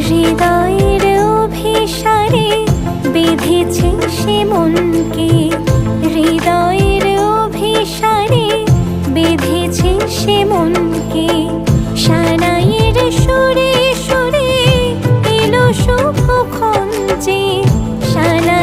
হৃদয়ের অভিসারে বিধিছে সে মনকে। হৃদয়ের অভিসারে বিধিছে সে মনকে। সানাইয়ের সুরে সুরে এলো শুভ খঞ্জে। সানা